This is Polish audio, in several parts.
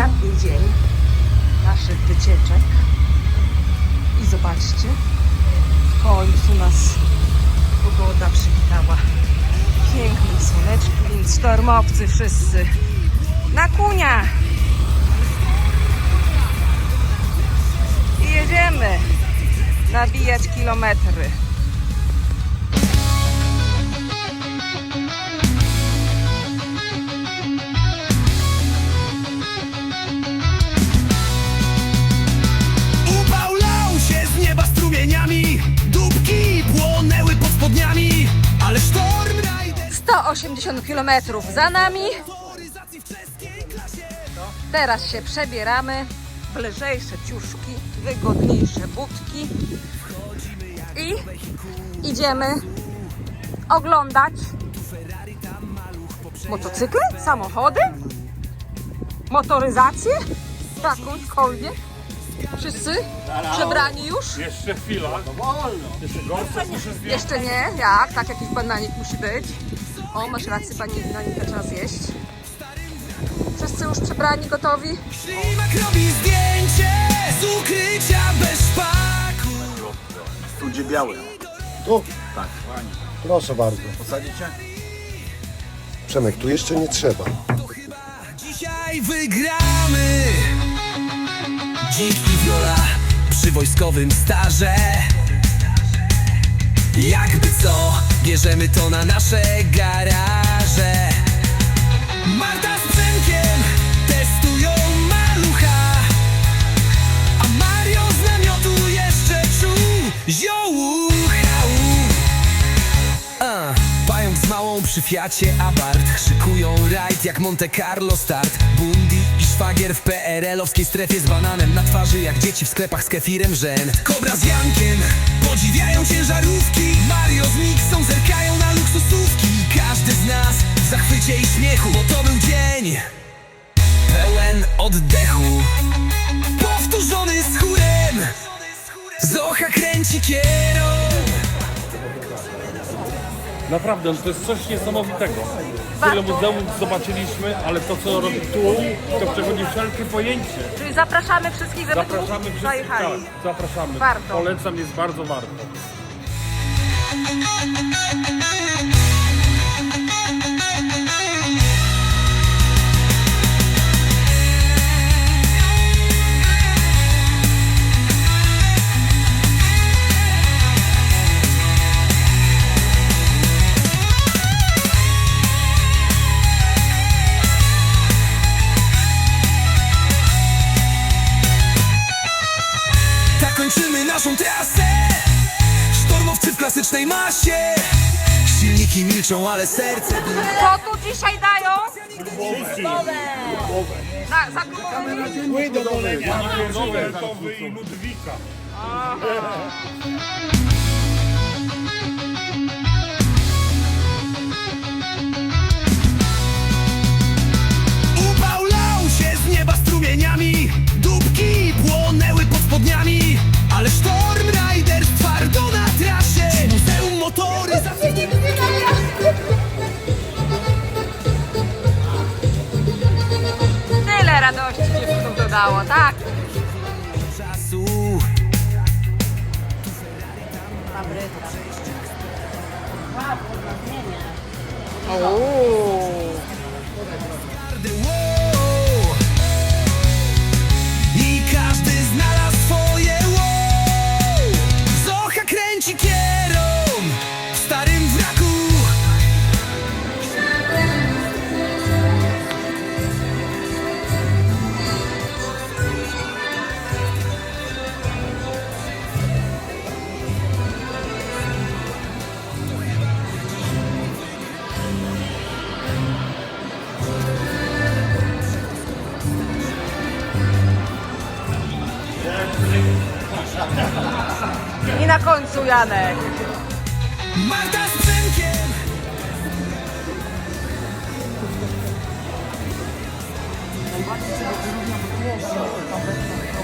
ostatni dzień naszych wycieczek. I zobaczcie, w końcu nas pogoda przywitała pięknym słoneczkiem, więc sztormowcy wszyscy na kunia. I jedziemy nabijać kilometry. 80 km za nami. Teraz się przebieramy w lżejsze ciuszki, wygodniejsze budki i idziemy oglądać motocykle, samochody, motoryzację, jakąśkolwiek. Wszyscy przebrani już? Jeszcze chwila. No Jeszcze, gorsze, Jeszcze nie, jak? Tak jakiś bananik musi być. O, masz rację, pani Nanika, trzeba zjeść. Wszyscy już przebrani, gotowi? Ślimak robi zdjęcie Z ukrycia bez szpaku Tu gdzie biały. Tu? Tak. Proszę bardzo. Posadzicie? Przemek, tu jeszcze nie trzeba. Dzisiaj wygramy Dziki wiola przy wojskowym starze Jakby co, bierzemy to na nasze garaże. Marta z Przemkiem testują malucha. A Mario z namiotu jeszcze czuł ziołucha a, Pająk z małą przy Fiacie Abarth Szykują rajd jak Monte Carlo start szwagier w PRL-owskiej strefie Z bananem na twarzy jak dzieci w sklepach z kefirem żen. Kobra z Jankiem podziwiają ciężarówki. Mario z Mixą zerkają na luksusówki. Każdy z nas w zachwycie i śmiechu Bo to był dzień pełen oddechu. Powtórzony z chórem. Zocha kręci kierą Naprawdę, to jest coś niesamowitego. Tyle muzeum zobaczyliśmy, ale to co robi tu, to przechodzi wszelkie pojęcie. Czyli zapraszamy wszystkich, żeby Zapraszamy tu wszystkich, zajechali. tak, zapraszamy. Warto. Polecam, jest bardzo warto. Naszą trasę Sztormowcy w klasycznej masie Silniki milczą, ale serce. Co tu dzisiaj dają? Na, za klubowymi? Nowe i Ludwika. Upał lał się z nieba strumieniami Dubki płonęły dodało, tak? I każdy znalazł swoje wow. Zocha kręci kierą końcu Janek. Marta z Przemkiem.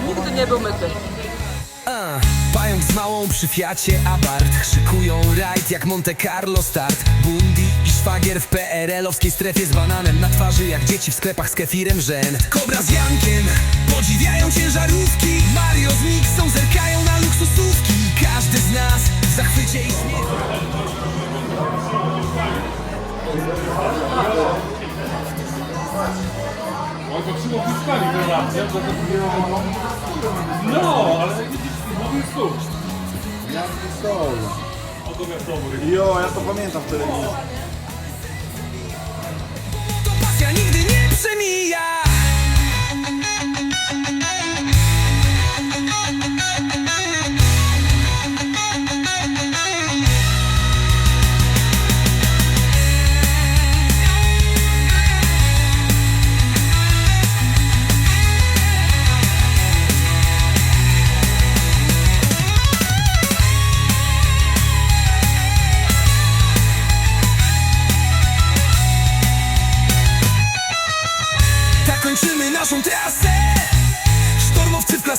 Nigdy nie był myty. A, Pająk z małą przy Fiacie Abarth Szykują rajd jak Monte Carlo start. Bundi i szwagier w PRL-owskiej strefie z bananem na twarzy Jak dzieci w sklepach z kefirem żen. Kobra z Jankiem podziwiają ciężarówki. Mario z Mixą zerkają na luksusówki Każdy z nas w zachwycie i śmiechu On to trzymał piskami ten raz, nie? To to No, ale widzisz, mówił tu. Oto wiadomo, Jo, ja to pamiętam w telewizji.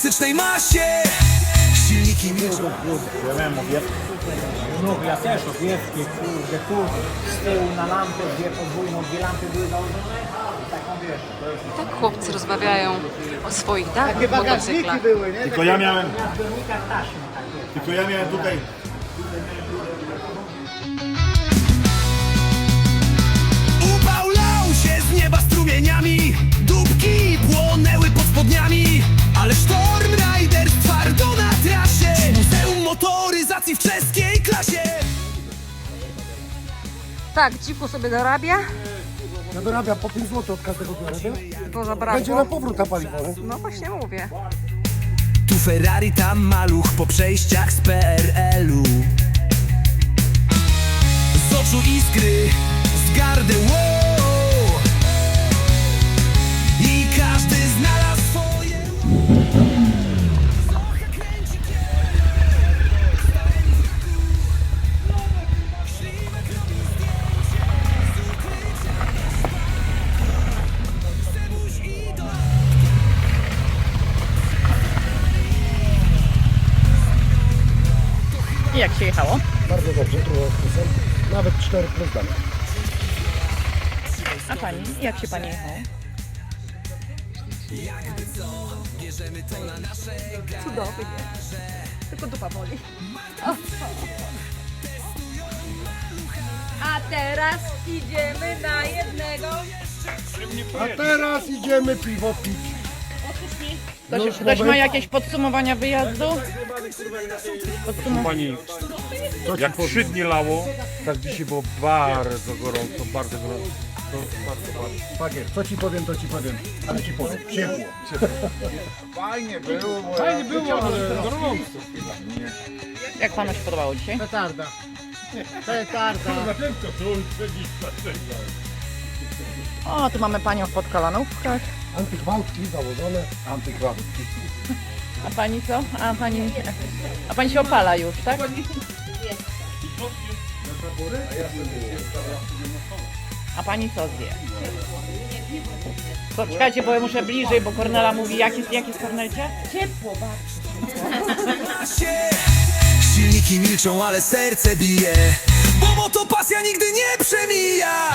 Masie Silniki Ja. Znów ja też owiewki, kurde, tu z tyłu na lampę, dwie podwójną, dwie lampy były założone. I taką wiesz, to jest... Tak chłopcy rozmawiają o swoich dachach Takie bagażniki motocyklach. były, nie? Tylko ja miałem, Na zbiornikach taśmy takie. tylko ja miałem tutaj Upał lał się z nieba strumieniami Dupki płonęły pod spodniami Ale Storm Rider twardo na trasie Muzeum motoryzacji w czeskiej klasie Tak, dziku sobie dorabia, Ja dorabiam po 5 zł od każdego biorę, wiesz? bo Będzie na powrót na paliwo, nie? No właśnie mówię. Tu Ferrari, tam maluch po przejściach z PRL-u jechało? Bardzo dobrze, odpisem. Nawet 4 plus dane. A pani? Jak się pani jechało? Cudownie. Tylko dupa boli. A teraz idziemy na jednego. A teraz idziemy piwo pić. Ktoś, ktoś ma jakieś podsumowania wyjazdu? Pani, jak trzy dni lało, tak dzisiaj było bardzo gorąco, bardzo gorąco. To bardzo, bardzo. Pagier, co ci powiem, to ci powiem. Ale ci powiem, ciepło. fajnie było. bo Fajnie było, ale gorąco. Jak panu się podobało dzisiaj? Petarda. Petarda. O, tu mamy panią w podkolanówkach. Antygwałtki założone. Antygwałtki. A pani co? A pani, a pani się opala już, tak? A pani co zje? Poczekajcie, bo ja muszę bliżej, bo Kornela mówi, jak jest, jak jest Kornelcie? Ciepło Silniki milczą, ale serce bije Bo moto pasja nigdy nie przemija